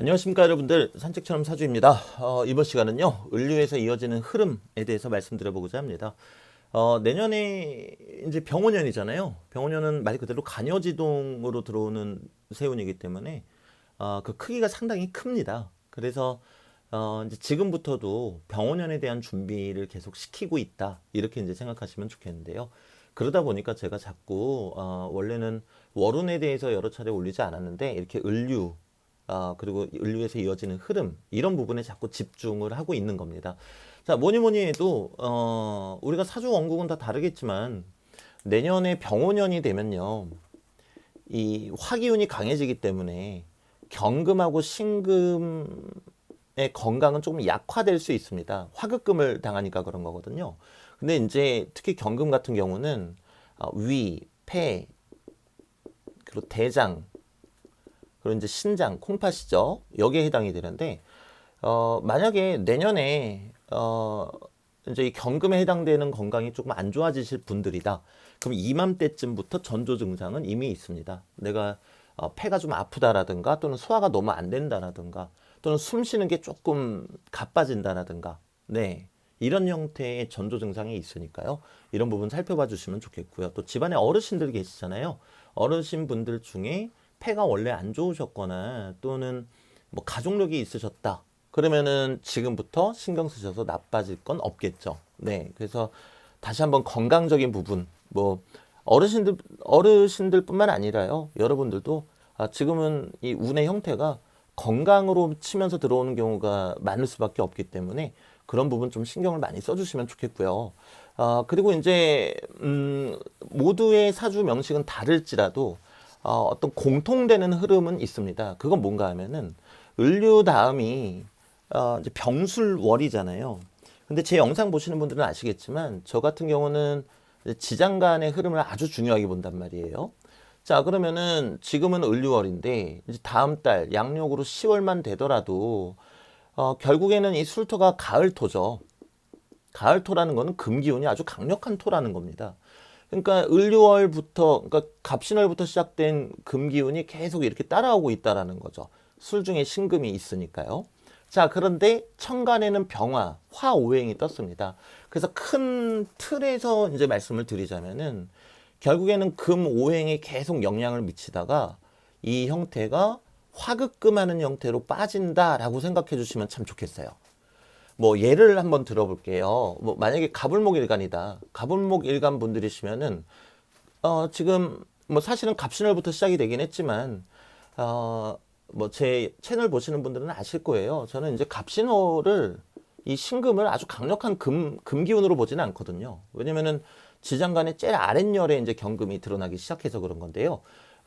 안녕하십니까 여러분들 산책처럼 사주입니다. 어, 이번 시간은요 을류에서 이어지는 흐름에 대해서 말씀드려보고자 합니다. 어, 내년에 이제 병원년이잖아요. 병원년은 말 그대로 간여지동으로 들어오는 세운이기 때문에 어, 그 크기가 상당히 큽니다. 그래서 어, 이제 지금부터도 병원년에 대한 준비를 계속 시키고 있다 이렇게 이제 생각하시면 좋겠는데요. 그러다 보니까 제가 자꾸 어, 원래는 월운에 대해서 여러 차례 올리지 않았는데 이렇게 을류 아, 그리고 인류에서 이어지는 흐름 이런 부분에 자꾸 집중을 하고 있는 겁니다. 자, 뭐니 뭐니 해도 어, 우리가 사주 원국은 다 다르겠지만 내년에 병오년이 되면요. 이 화기운이 강해지기 때문에 경금하고 신금의 건강은 조금 약화될 수 있습니다. 화급금을 당하니까 그런 거거든요. 근데 이제 특히 경금 같은 경우는 어, 위, 폐, 그리고 대장, 그리고 이제 신장, 콩팥이죠. 여기에 해당이 되는데, 어, 만약에 내년에, 어, 이제 이 경금에 해당되는 건강이 조금 안 좋아지실 분들이다. 그럼 이맘때쯤부터 전조 증상은 이미 있습니다. 내가 어, 폐가 좀 아프다라든가 또는 소화가 너무 안 된다라든가 또는 숨 쉬는 게 조금 가빠진다라든가 네. 이런 형태의 전조 증상이 있으니까요. 이런 부분 살펴봐 주시면 좋겠고요. 또 집안에 어르신들 계시잖아요. 어르신 분들 중에 폐가 원래 안 좋으셨거나 또는 뭐 가족력이 있으셨다. 그러면은 지금부터 신경 쓰셔서 나빠질 건 없겠죠. 네. 그래서 다시 한번 건강적인 부분, 뭐 어르신들 어르신들뿐만 아니라요. 여러분들도 아, 지금은 이 운의 형태가 건강으로 치면서 들어오는 경우가 많을 수밖에 없기 때문에 그런 부분 좀 신경을 많이 써주시면 좋겠고요. 아, 그리고 이제 음, 모두의 사주 명식은 다를지라도 어, 어떤 공통되는 흐름은 있습니다. 그건 뭔가 하면은 을류 다음이 어, 이제 병술월이잖아요. 근데 제 영상 보시는 분들은 아시겠지만 저 같은 경우는 지장간의 흐름을 아주 중요하게 본단 말이에요. 자, 그러면은 지금은 을류월인데 이제 다음 달 양력으로 10월만 되더라도 어, 결국에는 이 술토가 가을토죠. 가을토라는 거는 금기운이 아주 강력한 토라는 겁니다. 그러니까 을류월부터 그러니까 갑신월부터 시작된 금기운이 계속 이렇게 따라오고 있다라는 거죠. 술 중에 신금이 있으니까요. 자, 그런데 천간에는 병화, 화오행이 떴습니다. 그래서 큰 틀에서 이제 말씀을 드리자면은 결국에는 금 오행이 계속 영향을 미치다가 이 형태가 화급금하는 형태로 빠진다라고 생각해 주시면 참 좋겠어요. 뭐 예를 한번 들어볼게요. 뭐 만약에 가불목 일간이다. 가불목 일간 분들이시면은 어 지금 뭐 사실은 갑신월부터 시작이 되긴 했지만 어 뭐 제 채널 보시는 분들은 아실 거예요. 저는 이제 갑신월을 이 신금을 아주 강력한 금 금 기운으로 보지는 않거든요. 왜냐면은 지장간의 제일 아랫열에 이제 경금이 드러나기 시작해서 그런 건데요.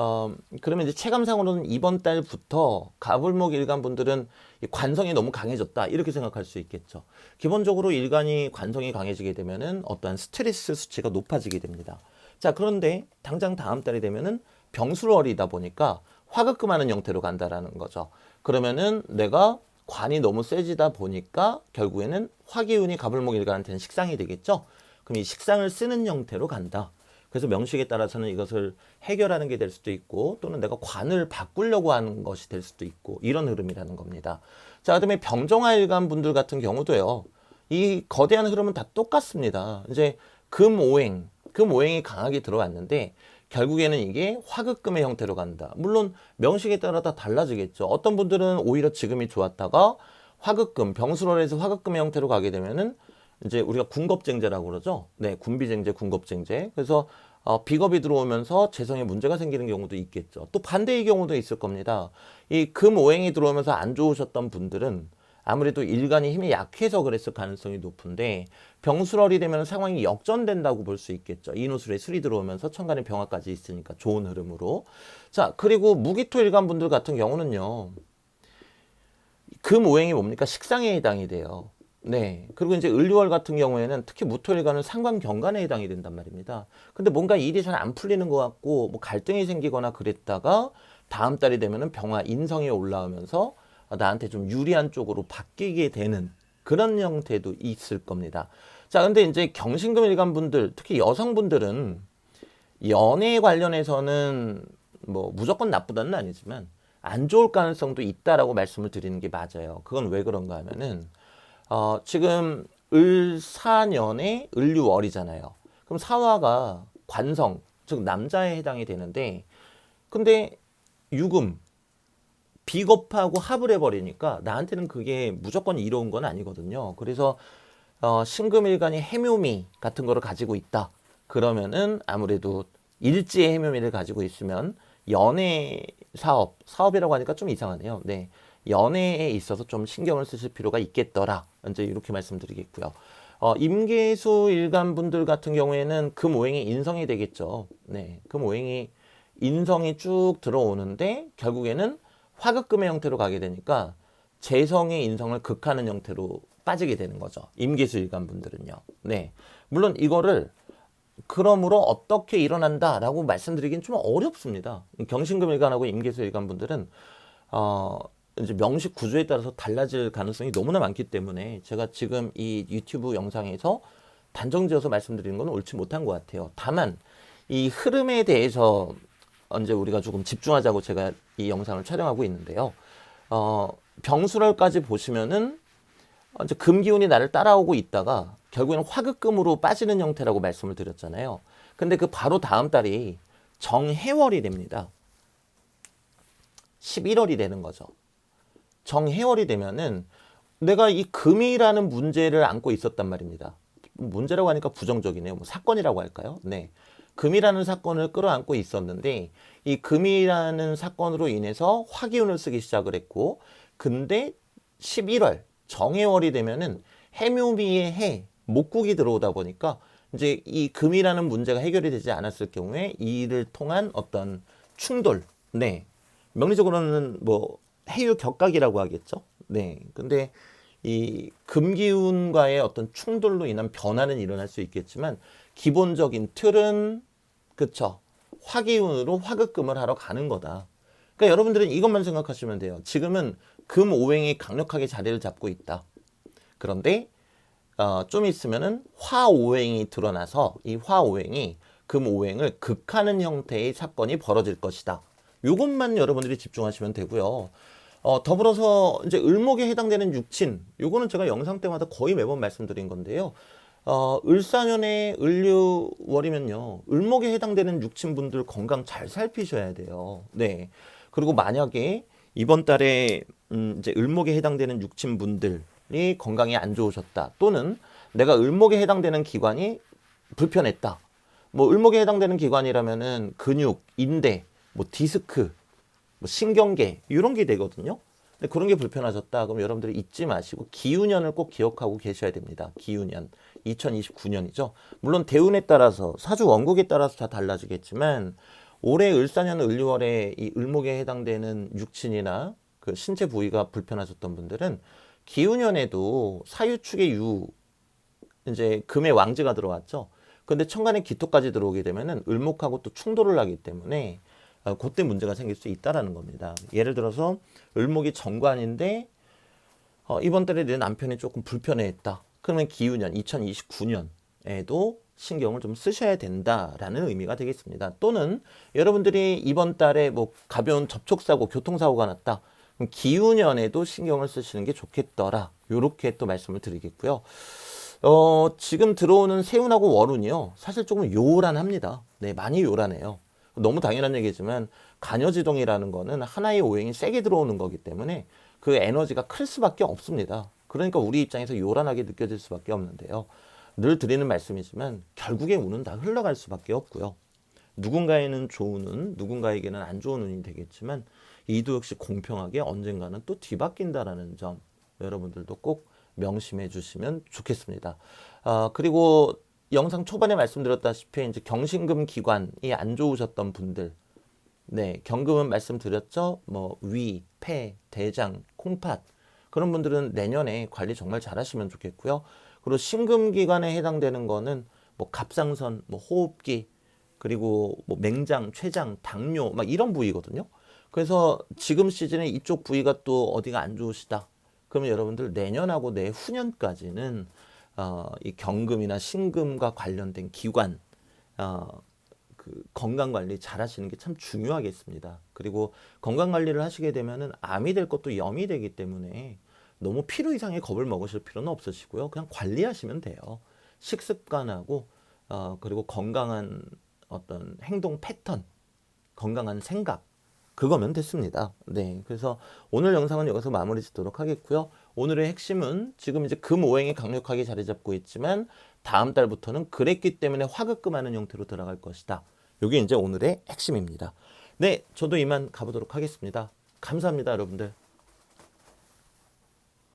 어, 그러면 이제 체감상으로는 이번 달부터 가불목 일간 분들은 이 관성이 너무 강해졌다. 이렇게 생각할 수 있겠죠. 기본적으로 일간이 관성이 강해지게 되면은 어떠한 스트레스 수치가 높아지게 됩니다. 자, 그런데 당장 다음 달이 되면은 병술월이다 보니까 화급금하는 형태로 간다라는 거죠. 그러면은 내가 관이 너무 세지다 보니까 결국에는 화기운이 가불목 일간한테는 식상이 되겠죠. 그럼 이 식상을 쓰는 형태로 간다. 그래서 명식에 따라서는 이것을 해결하는 게 될 수도 있고 또는 내가 관을 바꾸려고 하는 것이 될 수도 있고 이런 흐름이라는 겁니다. 자, 그다음에 병정화 일간 분들 같은 경우도요. 이 거대한 흐름은 다 똑같습니다. 이제 금오행, 금오행이 강하게 들어왔는데 결국에는 이게 화급금의 형태로 간다. 물론 명식에 따라 다 달라지겠죠. 어떤 분들은 오히려 지금이 좋았다가 화급금, 병술월에서 화급금의 형태로 가게 되면은 이제 우리가 군겁쟁제라고 그러죠. 네, 군비쟁제, 군겁쟁제. 그래서 어, 비겁이 들어오면서 재성에 문제가 생기는 경우도 있겠죠. 또 반대의 경우도 있을 겁니다. 이 금오행이 들어오면서 안 좋으셨던 분들은 아무래도 일간이 힘이 약해서 그랬을 가능성이 높은데 병술월이 되면 상황이 역전된다고 볼 수 있겠죠. 인후술에 술이 들어오면서 천간에 병화까지 있으니까 좋은 흐름으로. 자, 그리고 무기토 일간 분들 같은 경우는요. 금오행이 뭡니까? 식상에 해당이 돼요. 네. 그리고 이제 을류월 같은 경우에는 특히 무토일간은 상관 경간에 해당이 된단 말입니다. 근데 뭔가 일이 잘 안 풀리는 것 같고 뭐 갈등이 생기거나 그랬다가 다음 달이 되면은 병화 인성이 올라오면서 나한테 좀 유리한 쪽으로 바뀌게 되는 그런 형태도 있을 겁니다. 자, 근데 이제 경신금 일간 분들, 특히 여성분들은 연애 관련해서는 뭐 무조건 나쁘다는 아니지만 안 좋을 가능성도 있다라고 말씀을 드리는 게 맞아요. 그건 왜 그런가 하면은 어, 지금 을사년에 을류월이잖아요. 그럼 사화가 관성, 즉 남자에 해당이 되는데 근데 유금 비겁하고 합을 해버리니까 나한테는 그게 무조건 이로운 건 아니거든요. 그래서 어, 신금일간이 해묘미 같은 거를 가지고 있다. 그러면은 아무래도 일지의 해묘미를 가지고 있으면 연애 사업, 사업이라고 하니까 좀 이상하네요. 네. 연애에 있어서 좀 신경을 쓰실 필요가 있겠더라. 이제 이렇게 말씀드리겠고요. 어, 임계수 일간 분들 같은 경우에는 금오행이 인성이 되겠죠. 네. 금오행이 인성이 쭉 들어오는데 결국에는 화극금의 형태로 가게 되니까 재성의 인성을 극하는 형태로 빠지게 되는 거죠. 임계수 일간 분들은요. 네. 물론 이거를 그러므로 어떻게 일어난다라고 말씀드리긴 좀 어렵습니다. 경신금 일간하고 임계수 일간 분들은 어 이제 명식 구조에 따라서 달라질 가능성이 너무나 많기 때문에 제가 지금 이 유튜브 영상에서 단정지어서 말씀드리는 건 옳지 못한 것 같아요. 다만 이 흐름에 대해서 언제 우리가 조금 집중하자고 제가 이 영상을 촬영하고 있는데요. 어, 병수월까지 보시면은 이제 금기운이 나를 따라오고 있다가 결국에는 화극금으로 빠지는 형태라고 말씀을 드렸잖아요. 근데 그 바로 다음 달이 정해월이 됩니다. 11월이 되는 거죠. 정해월이 되면은 내가 이 금이라는 문제를 안고 있었단 말입니다. 문제라고 하니까 부정적이네요. 뭐 사건이라고 할까요? 네. 금이라는 사건을 끌어안고 있었는데 이 금이라는 사건으로 인해서 화기운을 쓰기 시작을 했고 근데 11월 정해월이 되면은 해묘미의 해 목국이 들어오다 보니까 이제 이 금이라는 문제가 해결이 되지 않았을 경우에 이를 통한 어떤 충돌 네 명리적으로는 뭐 해유 격각이라고 하겠죠? 네. 근데 이 금기운과의 어떤 충돌로 인한 변화는 일어날 수 있겠지만 기본적인 틀은 그쵸? 화기운으로 화극금을 하러 가는 거다. 그러니까 여러분들은 이것만 생각하시면 돼요. 지금은 금 오행이 강력하게 자리를 잡고 있다. 그런데 어, 좀 있으면은 화 오행이 드러나서 이 화 오행이 금 오행을 극하는 형태의 사건이 벌어질 것이다. 요것만 여러분들이 집중하시면 되고요. 어, 더불어서 이제 을목에 해당되는 육친, 요거는 제가 영상 때마다 거의 매번 말씀드린 건데요. 어, 을사년에 을류월이면요. 을목에 해당되는 육친분들 건강 잘 살피셔야 돼요. 네. 그리고 만약에 이번 달에 음, 이제 을목에 해당되는 육친분들 이 건강이 안 좋으셨다. 또는 내가 을목에 해당되는 기관이 불편했다. 뭐 을목에 해당되는 기관이라면은 근육, 인대, 뭐 디스크, 뭐 신경계 이런 게 되거든요. 근데 그런 게 불편하셨다. 그럼 여러분들이 잊지 마시고 기운년을 꼭 기억하고 계셔야 됩니다. 기운년 2029년이죠. 물론 대운에 따라서 사주 원국에 따라서 다 달라지겠지만 올해 을사년 을유월에 이 을목에 해당되는 육친이나 그 신체 부위가 불편하셨던 분들은 기운년에도 사유축의 유 이제 금의 왕지가 들어왔죠. 근데 천간의 기토까지 들어오게 되면은 을목하고 또 충돌을 하기 때문에 어, 그때 문제가 생길 수 있다라는 겁니다. 예를 들어서 을목이 정관인데 어, 이번 달에 내 남편이 조금 불편해했다. 그러면 기운년 2029년에도 신경을 좀 쓰셔야 된다라는 의미가 되겠습니다. 또는 여러분들이 이번 달에 뭐 가벼운 접촉사고, 교통사고가 났다. 기운연에도 신경을 쓰시는 게 좋겠더라. 요렇게 또 말씀을 드리겠고요. 어, 지금 들어오는 세운하고 월운이요. 사실 조금 요란합니다. 네, 많이 요란해요. 너무 당연한 얘기지만 간여지동이라는 거는 하나의 오행이 세게 들어오는 거기 때문에 그 에너지가 클 수밖에 없습니다. 그러니까 우리 입장에서 요란하게 느껴질 수밖에 없는데요. 늘 드리는 말씀이지만 결국에 운은 다 흘러갈 수밖에 없고요. 누군가에는 좋은 운, 누군가에게는 안 좋은 운이 되겠지만 이도 역시 공평하게 언젠가는 또 뒤바뀐다라는 점 여러분들도 꼭 명심해 주시면 좋겠습니다. 아, 그리고 영상 초반에 말씀드렸다시피 이제 경신금 기관이 안 좋으셨던 분들 네, 경금은 말씀드렸죠. 뭐 위, 폐, 대장, 콩팥 그런 분들은 내년에 관리 정말 잘하시면 좋겠고요. 그리고 신금 기관에 해당되는 거는 뭐 갑상선, 뭐 호흡기, 그리고 뭐 맹장, 췌장, 당뇨 막 이런 부위거든요. 그래서 지금 시즌에 이쪽 부위가 또 어디가 안 좋으시다. 그러면 여러분들 내년하고 내후년까지는 어, 이 경금이나 신금과 관련된 기관, 어, 그그 건강 관리 잘 하시는 게 참 중요하겠습니다. 그리고 건강 관리를 하시게 되면은 암이 될 것도 염이 되기 때문에 너무 필요 이상의 겁을 먹으실 필요는 없으시고요. 그냥 관리하시면 돼요. 식습관하고 어 그리고 건강한 어떤 행동 패턴, 건강한 생각 그거면 됐습니다. 네. 그래서 오늘 영상은 여기서 마무리 짓도록 하겠고요. 오늘의 핵심은 지금 이제 금 오행이 강력하게 자리 잡고 있지만 다음 달부터는 그랬기 때문에 화급금하는 형태로 들어갈 것이다. 이게 이제 오늘의 핵심입니다. 네. 저도 이만 가보도록 하겠습니다. 감사합니다, 여러분들.